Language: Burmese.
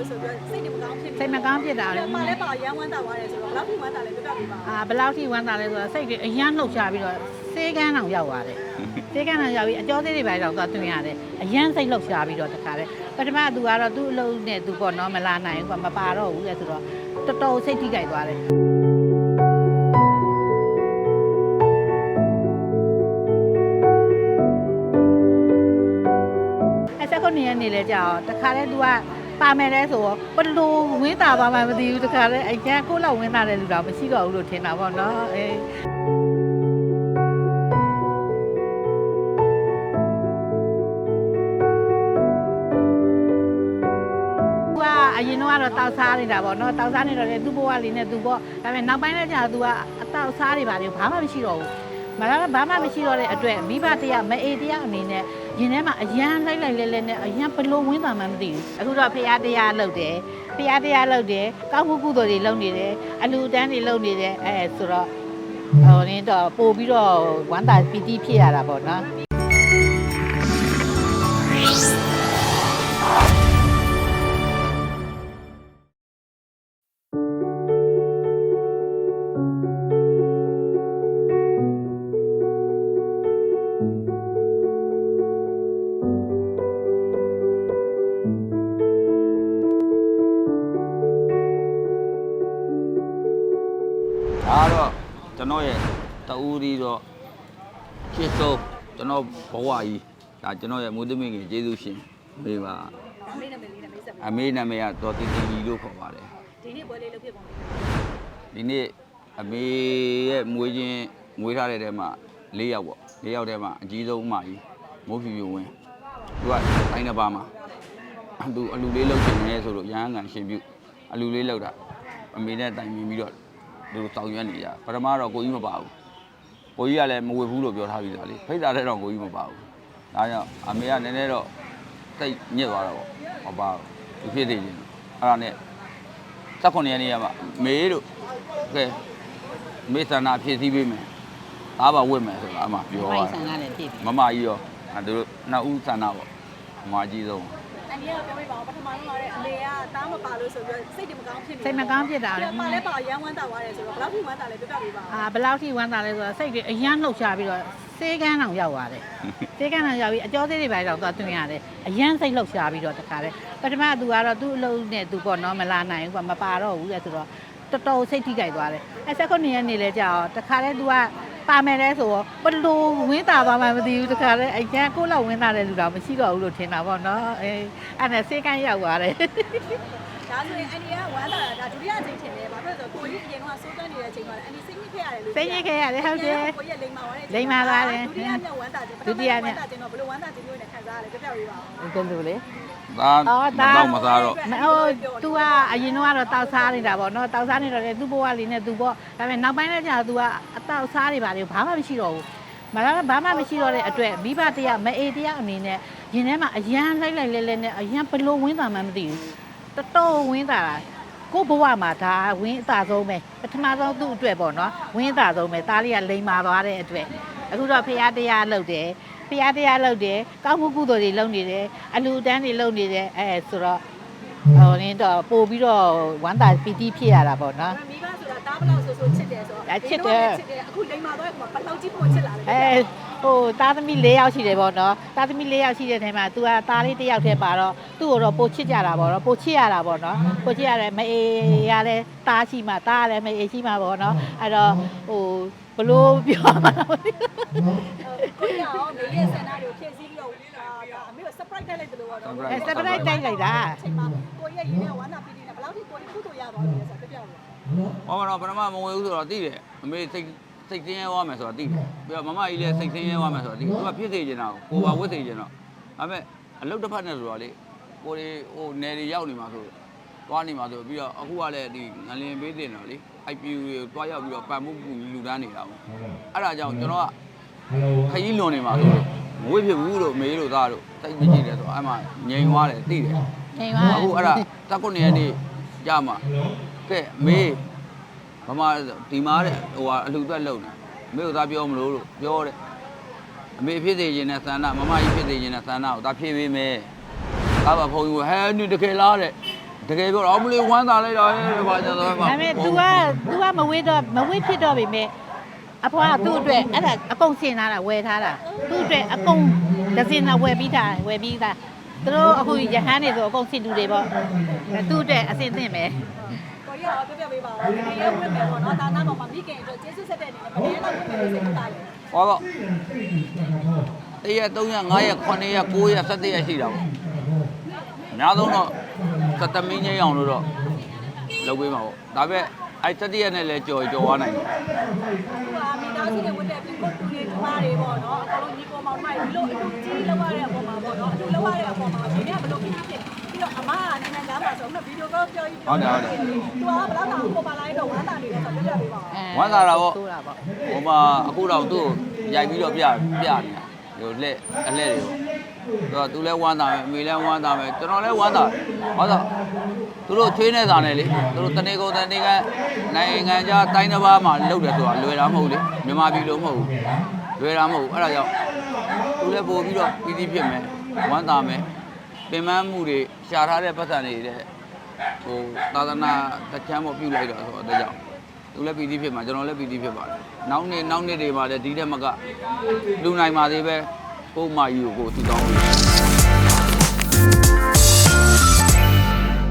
လို့ဆိုပြီးစိတ်တွေမကောင်းဖြစ်နေစိတ်မကောင်းဖြစ်တာလေပါလဲပါရမ်းဝမ်းသာသွားတယ်ဆိုတော့ဘယ်လောက်ထိဝမ်းသာလဲပြပြပေးပါအာဘယ်လောက်ထိဝမ်းသာလဲဆိုတော့စိတ်တွေအယမ်းလှုပ်ရှားပြီးတော့စေးကန်းအောင်ရောက်သွားတယ်စေးကန်းအောင်ရောက်ပြီးအကျော်သေးတွေပဲတော့သွားတွင်ရတယ်အယမ်းစိတ်လှုပ်ရှားပြီးတော့တခါလေပထမကသူကတော့သူ့အလုံးနဲ့သူပေါ့နော်မလာနိုင်ဘူးကမပါတော့ဘူးလေဆိုတော့တော်တော်စိတ်ထိကြိုက်သွားတယ်အဲ့ဆက်ခုနှစ်ရက်နေလဲကြာတော့တခါလဲ तू က ပါမယ်လဲဆိုတော့ဘလို့ဝင်းတာသွားမှမသိဘူးတခါလဲအကျန်းကိုယ့်လောက်ဝင်းတာတဲ့လူတော့မရှိတော့ဘူးလို့ထင်တာပေါ့နော်အေးသူကအရင်တော့ကတော့တောက်စားနေတာပေါ့နော်တောက်စားနေတော့လေသူ့ဘဝလေးနဲ့သူပေါ့ဒါပေမဲ့နောက်ပိုင်းလည်းကြာသူကအတောက်စားတွေပါလေဘာမှမရှိတော့ဘူးမလာဘာမှမရှိတော့တဲ့အတွက်မိဘတရားမအေးတရားအနေနဲ့ ရင်ထဲမှာအယမ်းလိုက်လိုက်လဲလဲနဲ့အယမ်းဘလို့ဝင်းတာမှမသိဘူးအခုတော့ဖရာတရားလုပ်တယ်ဖရာတရားလုပ်တယ်ကောင်းမှုကုသိုလ်တွေလုပ်နေတယ်အလူတန်းတွေလုပ်နေတယ်အဲဆိုတော့ဟိုနင်းတော့ပို့ပြီးတော့ဝမ်းသာပီတိဖြစ်ရတာပေါ့နော် ကျွန်တော်ရဲ့တူဦးဒီတော့ချစ်ဆုံးကျွန်တော်ဘဝကြီးဒါကျွန်တော်ရဲ့မွေးသမီးငယ်ကျေးဇူးရှင်မေပါအမေနာမည်လေးနဲ့မိတ်ဆက်ပေးအမေနာမည်ကတော့တီတီကြီးလို့ခေါ်ပါတယ်ဒီနေ့ပွဲလေးလုပ်ဖြစ်ပါမယ်ဒီနေ့အမေရဲ့မွေးချင်းမွေးထားတဲ့ထဲမှာ၄ယောက်ပေါ့၄ယောက်ထဲမှာအကြီးဆုံးအမကြီးမိုးဖြူဖြူဝင်းသူကတိုင်းတစ်ပါးမှာသူအလူလေးလှုပ်ရှင်နေဆိုလို့ရဟန်းကန်ရှင်ပြုအလူလေးလှုပ်တာအမေနဲ့တိုင်ပင်ပြီးတော့ သူတောင်ရွက်နေကြပထမတော့ကိုကြီးမပါဘူးကိုကြီးကလည်းမဝေဘူးလို့ပြောထားပြီးသားလေဖိတ်တာတဲ့တော့ကိုကြီးမပါဘူးဒါကြောင့်အမေကနည်းနည်းတော့တိတ်ညစ်သွားတော့ပေါ့မပါဘူးသူဖြစ်သေးတယ်အဲ့ဒါနဲ့၁၉ရက်နေ့ကမှမေးတို့ကဲမေသနာဖြည့်စည်းပေးမယ်အားပါဝတ်မယ်ဆိုတာအမှပြောမိုတာက်ဆန်ကလည်းဖြစ်ပြီမမကြီးရောအဲတို့နှစ်ဦးသန္တာပေါ့အမကြီးဆုံး အန်ဒီကတော့ပြောပြပါဦးပထမဆုံးလာတဲ့အမေကတားမပါလို့ဆိုပြီးစိတ်တွေမကောင်းဖြစ်နေစိတ်မကောင်းဖြစ်တာလေပါလဲပါရမ်းဝမ်းသာသွားတယ်ဆိုတော့ဘယ်လောက်ထိဝမ်းသာလဲပြပြပေးပါဦးအာဘယ်လောက်ထိဝမ်းသာလဲဆိုတော့စိတ်တွေအယမ်းလှုပ်ရှားပြီးတော့စေးကန်းအောင်ရောက်သွားတယ်စေးကန်းအောင်ရောက်ပြီးအကျော်သေးတွေပဲတော့သွားတွင်ရတယ်အယမ်းစိတ်လှုပ်ရှားပြီးတော့တခါလေပထမကသူကတော့သူ့အလုံးနဲ့သူပေါ့နော်မလာနိုင်ဘူးကမပါတော့ဘူးလေဆိုတော့တော်တော်စိတ်ထိကြိုက်သွားတယ်အဲဆက်ခုနှစ်ရက်နေလဲကြာတော့တခါလဲ तू က ပါမယ်လဲဆိုတော့ဘလို့ဝင်းတာသွားမှမသိဘူးတခါလဲအကျန်းကိုယ့်လောက်ဝင်းတာတဲ့လူတော့မရှိတော့ဘူးလို့ထင်တာပေါ့နော်အေးအဲ့ဒါစေးကန်းရောက်သွားတယ်ဒါဆိုရင်အန်ဒီကဝမ်းသာတာဒါဒုတိယအချိန်ထင်တယ်ဘာဖြစ်လို့လဲဆိုတော့ကိုကြီးအရင်ကစိုးသွန်းနေတဲ့အချိန်မှာလည်းအန်ဒီစိတ်ညစ်ခဲ့ရတယ်လို့စိတ်ညစ်ခဲ့ရတယ်ဟုတ်တယ်ကိုကြီးကလိမ်မာသွားတယ်လိမ္မာသွားတယ်ဒုတိယမြောက်ဝမ်းသာခြင်းဒုတိယမြောက်ဝမ်းသာခြင်းတော့ဘယ်လိုဝမ်းသာခြင်းမျိုးနဲ့ခံစားရလဲပြပြပေးပါဦးဘယ်လို လဲ ဒါ အော် မ ဒါ တော့မစားတော့ မဟုတ် तू ကအရင်တော့ကတော့တောက်စားနေတာပေါ့နော်တောက်စားနေတော့လေသူ့ဘဝလေးနဲ့ तू ပေါ့ဒါပေမဲ့နောက်ပိုင်းလည်းကြာ तू ကအတောက်စားတွေပါလေဘာမှမရှိတော့ဘူးမလာဘာမှမရှိတော့တဲ့အတွက်မိဘတရားမအေးတရားအနေနဲ့ရင်ထဲမှာအယမ်းလိုက်လိုက်လဲလဲနဲ့အယမ်းဘလို့ဝင်းတာမှမသိဘူးတော်တော်ဝင်းတာကိုဘဝမှာဒါဝင်းအသာဆုံးပဲပထမဆုံးသူ့အတွက်ပေါ့နော်ဝင်းအသာဆုံးပဲသားလေးကလိန်မာသွားတဲ့အတွက်အခုတော့ဖရာတရားလုပ်တယ် ဖရာတရားလုပ်တယ်ကောင်းမှုကုသိုလ်တွေလုပ်နေတယ်အလူတန်းတွေလုပ်နေတယ်အဲဆိုတော့ဟိုနင်းတော့ပို့ပြီးတော့ဝမ်းသာပီတိဖြစ်ရတာပေါ့နော်မိဘဆိုတာတားဘလောက်ဆိုဆိုချစ်တယ်ဆိုတော့ဒါချစ်တယ်ချစ်တယ်အခုလိမ်မာသွားတဲ့ကောင်ဘလောက်ကြီးပို့ချစ်လာလဲအဲဟိုသားသမီး၄ယောက်ရှိတယ်ပေါ့နော်သားသမီး၄ယောက်ရှိတဲ့ထဲမှာ तू ကသားလေးတစ်ယောက်တည်းပါတော့သူ့ကိုတော့ပို့ချစ်ကြတာပေါ့နော်ပို့ချစ်ရတာပေါ့နော်ပို့ချစ်ရတယ်မအေးရလဲသားရှိမှသားလည်းမအေးရှိမှပေါ့နော်အဲ့တော့ဟိုဘ လို့ပြောမှာလဲကိုကြီးရောမေရဲ့ဆန္ဒတွေကိုဖြည့်ဆည်းပြီးတော့ဒါအမေကို surprise တိုက်လိုက်တယ်လို့ပေါ့နော်အဲစပရိုက်တိုက်လိုက်တာအချိန်မှာကိုကြီးရဲ့ရင်းနဲ့ဝမ်းသာပီတိနဲ့ဘလောက်ထိကိုကြီးကုသိုလ်ရသွားလဲဆိုတော့ပြပြပါဘာမှတော့ပထမမဝင်ဘူးဆိုတော့သိတယ်အမေစိတ်စိတ်ဆင်းရဲသွားမယ်ဆိုတော့သိတယ်ပြီးတော့မမကြီးလည်းစိတ်ဆင်းရဲသွားမယ်ဆိုတော့သိတယ်သူကဖြစ်စေချင်တာကိုကိုပါဝတ်စေချင်တော့ဒါပေမဲ့အလုတ်တစ်ဖက်နဲ့ဆိုတော့လေကိုတွေဟိုနယ်တွေရောက်နေမှာဆို သွားနေမှာဆိုပြီးတော့အခုကလည်းဒီငလင်ပေးတင်တော့လေ IPU တွေတွားရောက်ပြီးတော့ပန်မှုကူလူတန်းနေတာပေါ့အဲ့ဒါကြောင့်ကျွန်တော်ကခကြီးလွန်နေမှာဆိုလို့မဝေ့ဖြစ်ဘူးလို့မေးလို့သားလို့တိတ်မကြည့်တယ်ဆိုတော့အဲ့မှာငြိမ်သွားတယ်သိတယ်နေပါအခုအဲ့ဒါတက်ကုတ်နေရနေ့ကြမှာကဲမေးမမဒီမားတဲ့ဟိုဟာအလှသွက်လုံနေမေးကိုသားပြောမလို့လို့ပြောတယ်အမေဖြစ်စေခြင်းနဲ့သန္တာမမကြီးဖြစ်စေခြင်းနဲ့သန္တာကိုသားဖြည့်ပေးမယ်သားပါဖုန်းကြီးဟဲနူတကယ်လားတဲ့ဒ တကယ်ပြောတော့အမလေးဝမ်းသာလိုက်တော့ဟဲ့ဘာကြတော့ဒါပေမဲ့ तू က तू ကမဝေးတော့မဝေးဖြစ်တော့ပြီမဲ့အဖွားကသူ့အတွက်အဲ့ဒါအကုန်စင်ထားတာဝယ်ထားတာသူ့အတွက်အကုန်ဒဇင်နာဝယ်ပြီးတာဝယ်ပြီးတာသူတို့အခုရဟန်းနေဆိုအကုန်စင်တူတွေပေါ့အဲ့သူ့အတွက်အစင်သင့်ပဲကိုကြီးကတော့ပြပြပေးပါဦးဒီနေ့ဝင်မယ်ပေါ့နော်ဒါနာပေါ်မှာမိခင်အတွက်ကျေးဇူးဆက်တဲ့အနေနဲ့ဘယ်လိုဝင်မယ်လို့စိတ်ထားလဲဟောတော့တရက်3ရက်5ရက်9ရက်9ရက်17ရက်ရှိတာပေါ့အ များဆုံးတော့သတ္တမင်းကြီးအောင်လို့တော့လုပ်ပေးမှာပေါ့ဒါပေမဲ့အဲ့17ရက်နဲ့လည်းကြော်ကြော်သွားနိုင်တယ်သူကမိသားစုနဲ့ဝင်တဲ့ပြီးကိုတူလေးကျမတွေပေါ့နော်အကုန်လုံးညီကိုမောင်မိုက်ဒီလိုအတူကြီးလောက်ရတဲ့အပေါ်မှာပေါ့နော်အတူလောက်ရတဲ့အပေါ်မှာဒီနေ့ကဘယ်လိုဖြစ်ဖြစ်ပြီးတော့အမကနိုင်ငံသားမှာဆိုတော့ဗီဒီယိုကောပြောကြီးသူကဘယ်လောက်တောင်ပုံပါလိုက်တော့ဝမ်းသာနေလဲဆိုတော့ပြပြပေးပါဦးဝမ်းသာတာပေါ့ဆိုးတာပေါ့ဟိုမှာအခုတော့သူ့ကိုရိုက်ပြီးတော့ပြပြနေတာဟိုလက်အလက်တွေပေါ့ သူကသူလည်းဝမ်းသာမယ်အမေလည်းဝမ်းသာမယ်ကျွန်တော်လည်းဝမ်းသာဟောတော့သူတို့ချွေးနေစားနေလေသူတို့တနေကုန်တနေကနိုင်ငံခြားတိုင်းတစ်ပါးမှာလုပ်တယ်ဆိုတာလွယ်တာမဟုတ်လေမြန်မာပြည်လိုမဟုတ်ဘူးလွယ်တာမဟုတ်ဘူးအဲ့ဒါကြောင့်သူလည်းပို့ပြီးတော့ပြည်စည်းဖြစ်မယ်ဝမ်းသာမယ်ပင်ပန်းမှုတွေရှာထားတဲ့ပတ်စံတွေတဲ့ဟိုသာသနာတချမ်းမပြုတ်လိုက်တော့ဆိုတော့ဒါကြောင့်သူလည်းပီတိဖြစ်မှာကျွန်တော်လည်းပီတိဖြစ်ပါတယ်။နောက်နေ့နောက်နေ့တွေမှာလည်းဒီတက်မကလူနိုင်ပါသေးပဲ ကို့မကြီးကိုကိုသူတောင်းလို့